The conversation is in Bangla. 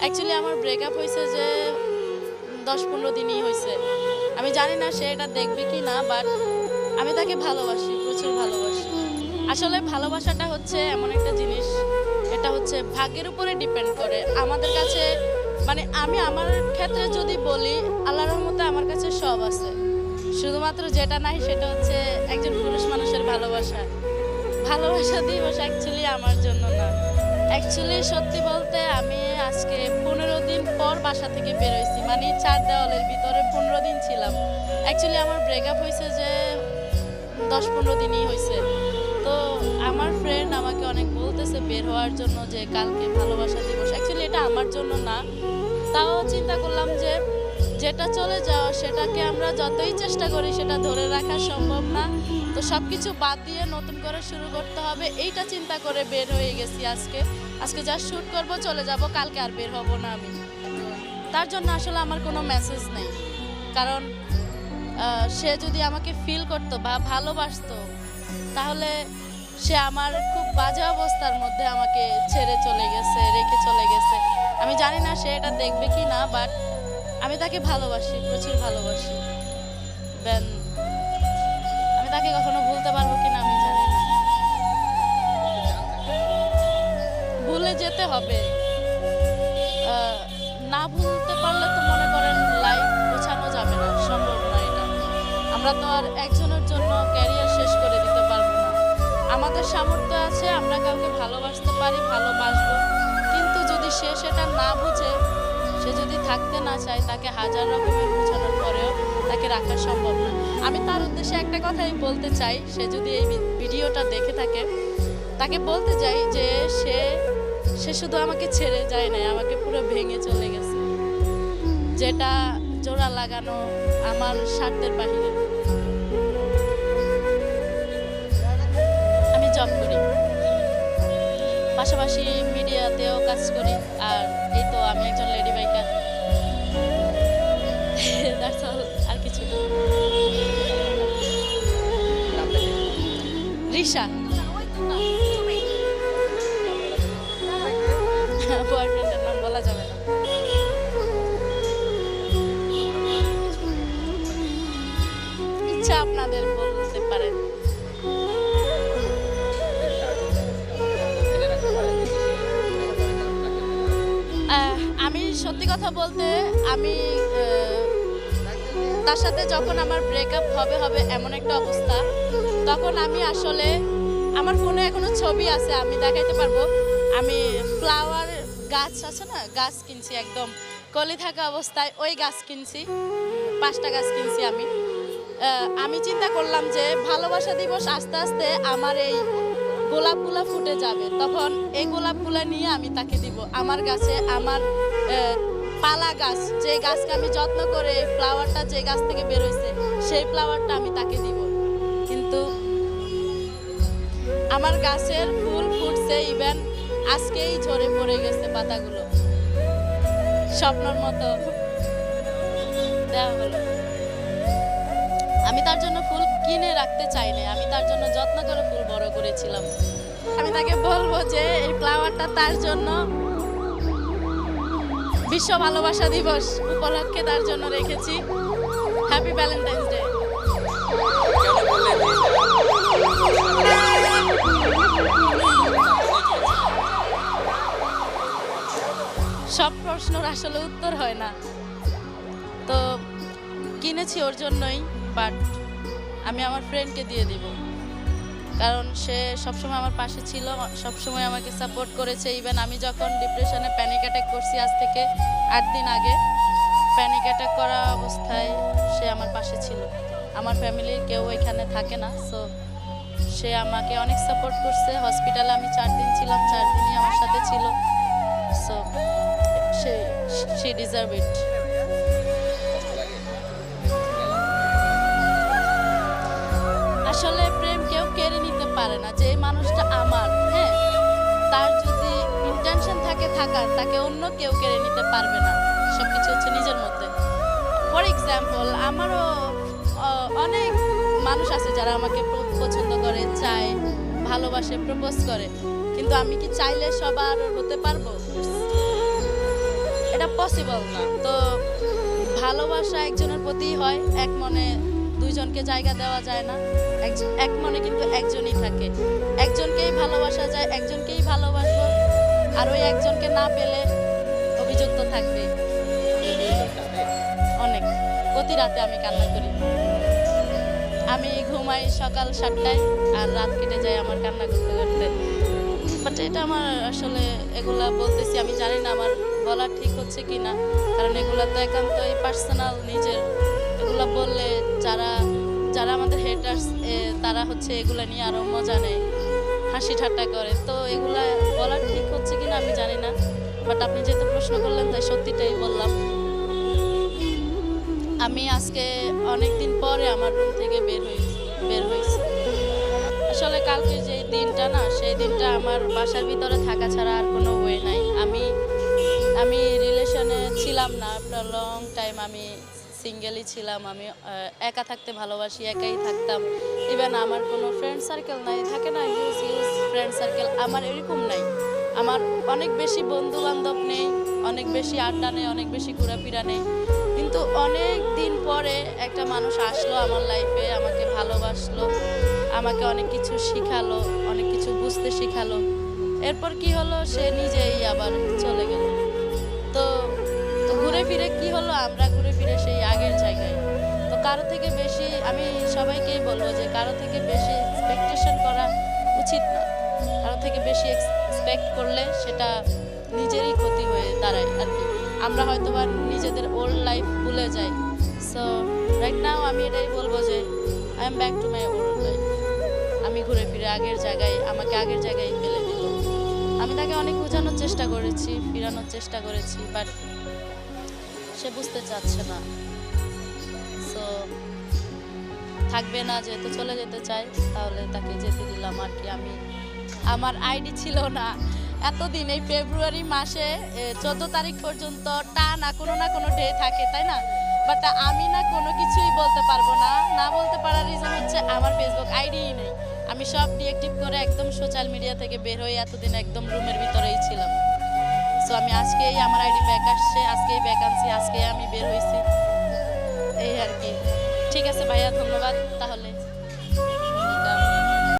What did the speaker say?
অ্যাকচুয়ালি আমার ব্রেকআপ হয়েছে যে দশ পনেরো দিনই হয়েছে। আমি জানি না সে এটা দেখবে কি না বাট আমি তাকে ভালোবাসি, প্রচুর ভালোবাসি। আসলে ভালোবাসাটা হচ্ছে এমন একটা জিনিস, এটা হচ্ছে ভাগ্যের উপরে ডিপেন্ড করে। আমাদের কাছে মানে আমি আমার ক্ষেত্রে যদি বলি, আল্লাহর রহমতে আমার কাছে সব আছে। শুধুমাত্র যেটা নাই সেটা হচ্ছে একজন পুরুষ মানুষের ভালোবাসা। ভালোবাসা দিবস অ্যাকচুয়ালি আমার জন্য না। অ্যাকচুয়ালি সত্যি বলতে আমি আজকে পনেরো দিন পর বাসা থেকে বেরোইছি মানে চার দেওয়ালের ভিতরে পনেরো দিন ছিলাম। অ্যাকচুয়ালি আমার ব্রেকআপ হয়েছে যে দশ পনেরো দিনই হয়েছে। তো আমার ফ্রেন্ড আমাকে অনেক বলতেছে বের হওয়ার জন্য যে কালকে ভালোবাসা দিবস। অ্যাকচুয়ালি এটা আমার জন্য না। তাও চিন্তা করলাম যে যেটা চলে যাওয়া, সেটাকে আমরা যতই চেষ্টা করি, সেটা ধরে রাখা সম্ভব না। তো সব কিছু বাদ দিয়ে নতুন করে শুরু করতে হবে। এইটা চিন্তা করে বের হয়ে গেছি আজকে। আজকে যা শ্যুট করব, চলে যাব। কালকে আর বের হব না আমি। তার জন্য আসলে আমার কোনো মেসেজ নেই। কারণ সে যদি আমাকে ফিল করতো বা ভালোবাসতো, তাহলে সে আমার খুব বাজে অবস্থার মধ্যে আমাকে ছেড়ে চলে গেছে, রেখে চলে গেছে। আমি জানি না সে এটা দেখবে কি না বাট আমি তাকে ভালোবাসি, প্রচুর ভালোবাসি। দেন তাকে কখনো ভুলতে পারব কিনা আমি জানি না। ভুলে যেতে হবে। না ভুলতে পারলে তো মনে করেন লাইফ গোছানো যাবে না, সম্ভব না এটা। আমরা তো আর একজনের জন্য ক্যারিয়ার শেষ করে দিতে পারব না। আমাদের সামর্থ্য আছে, আমরা কাউকে ভালোবাসতে পারি, ভালোবাসবো। কিন্তু যদি সে সেটা না বুঝে সে যদি থাকতে না চায়, তাকে হাজার রকমের বোঝানোর পরেও তাকে রাখা সম্ভব না। আমি তার উদ্দেশ্যে একটা কথাই বলতে চাই, সে যদি এই ভিডিওটা দেখে থাকে, তাকে বলতে চাই যে সে সে শুধু আমাকে ছেড়ে যায় নাই, আমাকে পুরো ভেঙে চলে গেছে। যেটা জোড়া লাগানো আমার স্বার্থের বাহিরে। পাশাপাশি মিডিয়াতেও কাজ করি। আর এই তো আমি একজন লেডি বাইকার আর কিছু নাম বলা যাবে না। ইচ্ছা আপনাদের বলতে সত্যি কথা বলতে আমি তার সাথে যখন আমার ব্রেকআপ হবে হবে এমন একটা অবস্থা, তখন আমি আসলে, আমার ফোনে এখনও ছবি আছে, আমি দেখাইতে পারব। আমি ফ্লাওয়ার গাছ আছে না, গাছ কিনছি একদম। কলি থাকা অবস্থায় ওই গাছ কিনছি, পাঁচটা গাছ কিনছি আমি। আমি চিন্তা করলাম যে ভালোবাসা দিবস আস্তে আস্তে আমার এই গোলাপগুলা ফুটে যাবে। তখন এই গোলাপগুলা নিয়ে আমি তাকে দিব। আমার গাছে আমার পালা গাছ, যে গাছকে আমি যত্ন করে ফ্লাওয়ারটা যে গাছ থেকে বেরোইছে সেই ফ্লাওয়ারটা আমি তাকে দিব। কিন্তু আমার গাছের ফুল ফুটছে ইভেন আজকেই ঝরে পড়ে গেছে পাতাগুলো। স্বপ্নর মতো। দেওয়া হলো। আমি তার জন্য ফুল কিনে রাখতে চাইনি, আমি তার জন্য যত্ন করে ফুল বড় করেছিলাম। আমি তাকে বলব যে, এই ফ্লাওয়ারটা তার জন্য বিশ্ব ভালোবাসা দিবস উপলক্ষে তার জন্য রেখেছি হ্যাপি ভ্যালেন্টাইন্স ডে সব প্রশ্নর আসলে উত্তর হয় না। তো কিনেছি ওর জন্যই বাট আমি আমার ফ্রেন্ডকে দিয়ে দিব। কারণ সে সবসময় আমার পাশে ছিল, সবসময় আমাকে সাপোর্ট করেছে। ইভেন আমি যখন ডিপ্রেশনে প্যানিক অ্যাটাক করছি আজ থেকে আট দিন আগে প্যানিক অ্যাটাক করা অবস্থায় সে আমার পাশে ছিল। আমার ফ্যামিলির কেউ এখানে থাকে না সো সে আমাকে অনেক সাপোর্ট করছে। হসপিটালে আমি চার দিন ছিলাম, চার দিনই আমার সাথে ছিল। সো, সে ডিজার্ভ ইট পারে না, যে মানুষটা আমার হ্যাঁ? তার যদি ইন্টেনশন থাকে থাকার, তাকে অন্য কেউ কেড়ে নিতে পারবে না। সব কিছু হচ্ছে নিজের মধ্যে। ফর এক্সাম্পল আমারও অনেক মানুষ আছে যারা আমাকে পছন্দ করে, চায়, ভালোবাসে প্রপোজ করে। কিন্তু আমি কি চাইলে সবার হতে পারব? এটা পসিবল না। তো ভালোবাসা একজনের প্রতি হয়, এক মনে দুইজনকে জায়গা দেওয়া যায় না। এক- মনে কিন্তু একজনই থাকে। একজনকেই ভালোবাসা যায়, একজনকেই ভালোবাসবো। আর ওই একজনকে না পেলে অভিযুক্ত থাকবে। অনেক। প্রতি রাতে আমি কান্না করি। আমি ঘুমাই সকাল সাতটায় আর রাত কেটে যায় আমার কান্না করতে করতে। বাট এটা আমার আসলে এগুলা বলতেছি, আমি জানি না আমার বলা ঠিক হচ্ছে কি না কারণ এগুলা তো একান্তই পার্সোনাল নিজের। এগুলা বললে যারা যারা আমাদের হেটার্স তারা হচ্ছে এগুলা নিয়ে আরও মজা নেয়, হাসি ঠাট্টা করে। তো এগুলা বলা ঠিক হচ্ছে কি না আমি জানি না বাট আপনি যেহেতু প্রশ্ন করলেন, তাই সত্যিটাই বললাম। আমি আজকে অনেক দিন পরে আমার রুম থেকে বের হই, বের হয়েছি। আসলে কালকে যে দিনটা না, সেই দিনটা আমার বাসার ভিতরে থাকা ছাড়া আর কোনো ওয়ে নাই। আমি আমি রিলেশনে ছিলাম না আফটার লং টাইম আমি সিঙ্গেলই ছিলাম, আমি একা থাকতে ভালোবাসি, একাই থাকতাম। ইভেন আমার কোনো ফ্রেন্ড সার্কেল নাই, থাকে না ইউজ ইউজ ফ্রেন্ড সার্কেল আমার এরকম নাই। আমার অনেক বেশি বন্ধু বান্ধব নেই, অনেক বেশি আড্ডা নেই, অনেক বেশি ঘোরাফেরা নেই। কিন্তু অনেক দিন পরে একটা মানুষ আসলো আমার লাইফে আমাকে ভালোবাসলো, আমাকে অনেক কিছু শিখালো, অনেক কিছু বুঝতে শিখালো। এরপর কি হলো, সে নিজেই আবার চলে গেল। তো ঘুরে ফিরে কি হলো, আমরা ঘুরে কারও থেকে বেশি, আমি সবাইকেই বলব যে কারও থেকে বেশি এক্সপেকটেশন করা উচিত না। কারও থেকে বেশি এক্সপেক্ট করলে সেটা নিজেরই ক্ষতি হয়ে দাঁড়ায় আর কি। আমরা হয়তো বা নিজেদের ওল্ড লাইফ ভুলে যাই। সো রাইট নাও আমি এটাই বলব যে I am back to my old life আমি ঘুরে ফিরে আগের জায়গায়, আমাকে আগের জায়গায় ফেলে দিল। আমি তাকে অনেক বোঝানোর চেষ্টা করেছি, ফিরানোর চেষ্টা করেছি বাট সে বুঝতে চাচ্ছে না। থাকবে না, যেহেতু চলে যেতে চাই, তাহলে তাকে যেতে দিলাম আর কি আমি। আমার আইডি ছিল না। এতদিন, এই ফেব্রুয়ারি মাসে চোদ্দ তারিখ পর্যন্ত টানা কোনো না কোনো ডে থাকে, তাই না? বাট আমি না কোনো কিছুই বলতে পারব না। না বলতে পারার রিজন হচ্ছে আমার ফেসবুক আইডিই নেই। আমি সব ডিএক্টিভ করে একদম সোশ্যাল মিডিয়া থেকে বের হয়ে এতদিন একদম রুমের ভিতরেই ছিলাম। সো আমি আজকেই আমার আইডি ব্যাক আসছে, আজকেই ব্যাক আনছি আজকেই আমি বের হয়েছি এই আর কি। ঠিক আছে ভাইয়া ধন্যবাদ তাহলে।